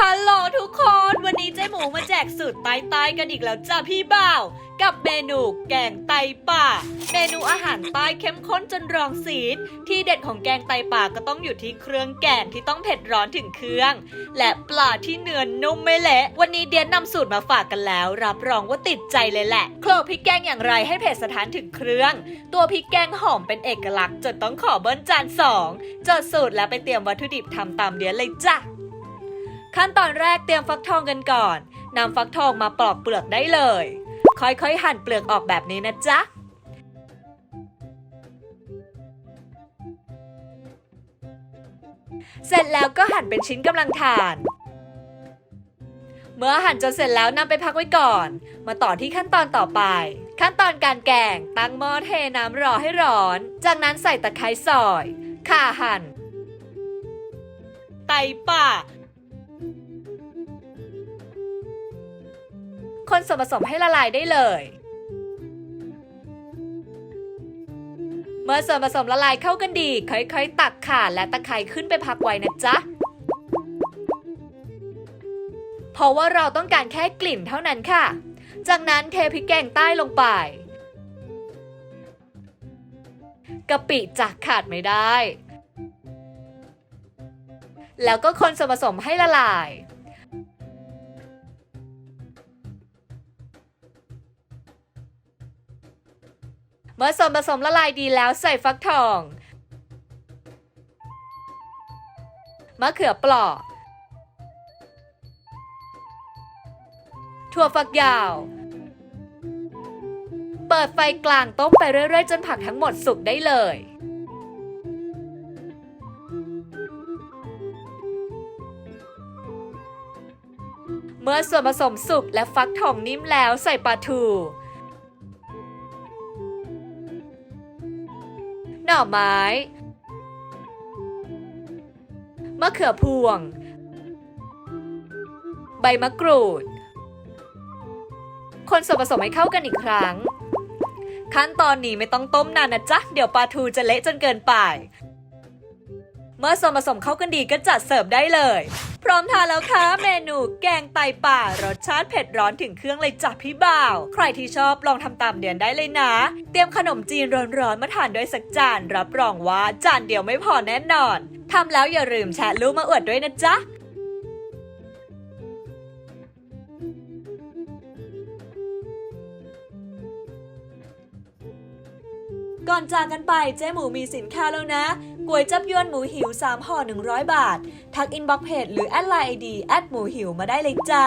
ฮัลโหลทุกคน วันนี้เจ๊หมูมาแจกสูตรใต้ๆกันอีกแล้วจ้าพี่บ่าว กับเมนูแกงไตป่า เมนูอาหารใต้เข้มข้นจนรองซีดที่เด็ดของแกงไตป่าก็ต้องอยู่ที่เครื่องแกงที่ต้องเผ็ดร้อนถึงเครื่อง และปลาที่เนื้อนุ่มไม่เละ วันนี้เดียนนำสูตรมาฝากกันแล้ว รับรองว่าติดใจเลยแหละโคลกพริกแกงอย่างไรให้เผ็ดสถานถึงเครื่อง ตัวพริกแกงหอมเป็นเอกลักษณ์จนต้องขอเบิ้ลจานสองจดสูตรแล้วไปเตรียมวัตถุดิบทำตามเดียนเลยจ้ะ ขั้นตอนแรกเตรียมฟักทองกันก่อนนำฟักทองมาปลอกเปลือกได้เลย ค่อยๆ หั่นเปลือกออกแบบนี้นะจ๊ะเสร็จแล้วก็หั่นเป็นชิ้นกำลังทาน เมื่อหั่นจนเสร็จแล้วนำไปพักไว้ก่อน มาต่อที่ขั้นตอนต่อไป ขั้นตอนการแกงตั้งหม้อเทน้ำรอให้ร้อน จากนั้นใส่ตะไคร้ซอย ข่าหั่น ไตป่า คนส่วนผสมให้ละลายได้เลย เมื่อส่วนผสมละลายเข้ากันดี ค่อยๆ ตักข่าและตะไคร้ขึ้นไปพักไว้นะจ๊ะ เพราะว่าเราต้องการแค่กลิ่นเท่านั้นค่ะ จากนั้นเทพริกแกงใต้ลงไปกะปิจักขาดไม่ได้ แล้วก็คนส่วนผสมให้ละลาย เมื่อส่วนผสมละลายดีแล้วใส่ฟักทอง มะเขือเปลอกถั่วฝักยาว เปิดไฟกลางต้มไปเรื่อยๆ จนผักทั้งหมดสุกได้เลย เมื่อส่วนผสมสุกและฟักทองนิ่มแล้วใส่ปลาทู หน่อไม้ มะเขือพวง ใบมะกรูด คนส่วนผสมให้เข้ากันอีกครั้ง ขั้นตอนนี้ไม่ต้องต้มนานนะจ๊ะ เดี๋ยวปลาทูจะเละจนเกินไป เมื่อส่วนผสมเข้ากันดีก็จัดเสิร์ฟได้เลย พร้อมทานแล้วค่ะเมนูแกงไตป่ารสชาติเผ็ดร้อนถึงเครื่องเลยจ้ะพี่บ่าว ใครที่ชอบลองทำตามเดือนได้เลยนะ เตรียมขนมจีนร้อนๆมาทานด้วยสักจาน รับรองว่าจานเดียวไม่พอแน่นอนทำแล้วอย่าลืมแชร์รูปมาอวดด้วยนะจ๊ะก่อนจากกันไปเจ๊หมูมีสินค้าแล้วนะ ก๋วยจับยวนหมูหิว 3ห่อ100 บาท ทักอินบ็อกเพจหรือแอดไลน์ไอดีแอดหมูหิวมาได้เลยจ้า